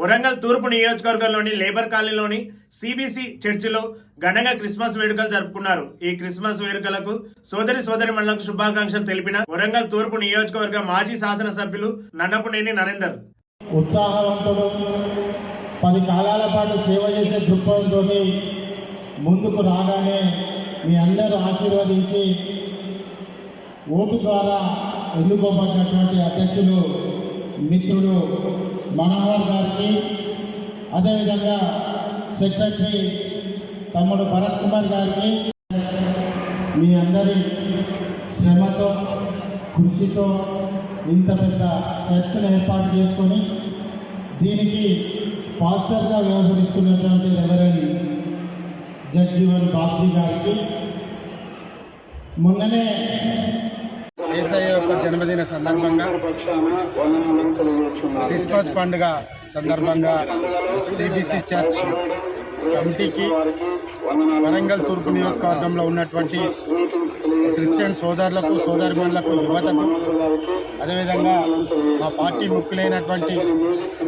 వరంగల్ తూర్పు నియోజకవర్గంలోని లేబర్ కాలనీలోని సిబిసి చర్చిలో ఘనంగా క్రిస్మస్ వేడుకలు జరుపుకున్నారు. ఈ క్రిస్మస్ వేడుకలకు సోదరి సోదరి మండలకు శుభాకాంక్షలు తెలిపిన వరంగల్ తూర్పు నియోజకవర్గ మాజీ శాసనసభ్యులు నన్నపునేని నరేందర్. ఉత్సాహవంతుడు పది కాలాల పాటు సేవ చేసే దృక్పథంతో ముందుకు రాగానే మీ అందరూ ఆశీర్వదించి ఓటు ద్వారా ఎన్నుకోబడినటువంటి అధ్యక్షులు మిత్రుడు మనోహర్ గారికి అదేవిధంగా సెక్రటరీ తమ్ముడు భరత్ కుమార్ గారికి మీ అందరి శ్రమతో కృషితో ఇంత పెద్ద చర్చను ఏర్పాటు చేసుకొని దీనికి ఫాస్టర్గా వ్యవహరిస్తున్నటువంటి రెవరెండ్ జగ్జీవన్ బాబ్జీ గారికి. మొన్ననే జన్మదిన సందర్భంగా క్రిస్మస్ పండుగ సందర్భంగా సిబిసి చర్చ్ కమిటీకి వరంగల్ తూర్పు నియోజకవర్గంలో ఉన్నటువంటి క్రిస్టియన్ సోదరులకు సోదరిమణులకు యువతకు అదేవిధంగా మా పార్టీ ముఖ్యులైనటువంటి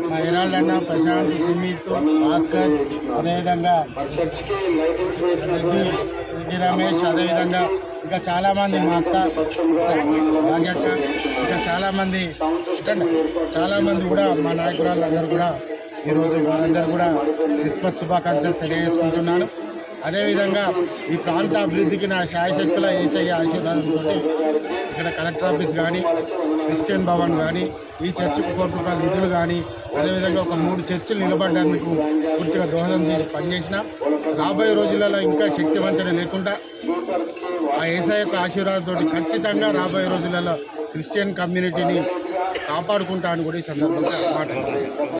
మా హెరాల్డ్ అన్న ప్రశాంత్ సుమిత్ భాస్కర్ అదేవిధంగా రెడ్డి రమేష్ అదేవిధంగా ఇంకా చాలామంది మా అక్క భాగ్యక్క ఇంకా చాలామంది చాలామంది కూడా మా నాయకురాళ్ళందరూ కూడా ఈరోజు వారందరూ కూడా క్రిస్మస్ శుభాకాంక్షలు తెలియజేసుకుంటున్నాను. అదేవిధంగా ఈ ప్రాంత అభివృద్ధికి నా శాయశక్తుల ఏసయ్య ఆశీర్వాదంతో ఇక్కడ కలెక్టర్ ఆఫీస్ కానీ క్రిస్టియన్ భవన్ కానీ ఈ చర్చికి కోటి రూపాయల నిధులు కానీ అదేవిధంగా ఒక మూడు చర్చిలు నిలబడ్డేందుకు పూర్తిగా దోహదం చేసి పనిచేసిన. రాబోయే రోజులలో ఇంకా శక్తివంతన లేకుండా ఆ ఏసఐ యొక్క ఆశీర్వాదంతో ఖచ్చితంగా రాబోయే రోజులలో క్రిస్టియన్ కమ్యూనిటీని కాపాడుకుంటా అని కూడా ఈ సందర్భంగా మాట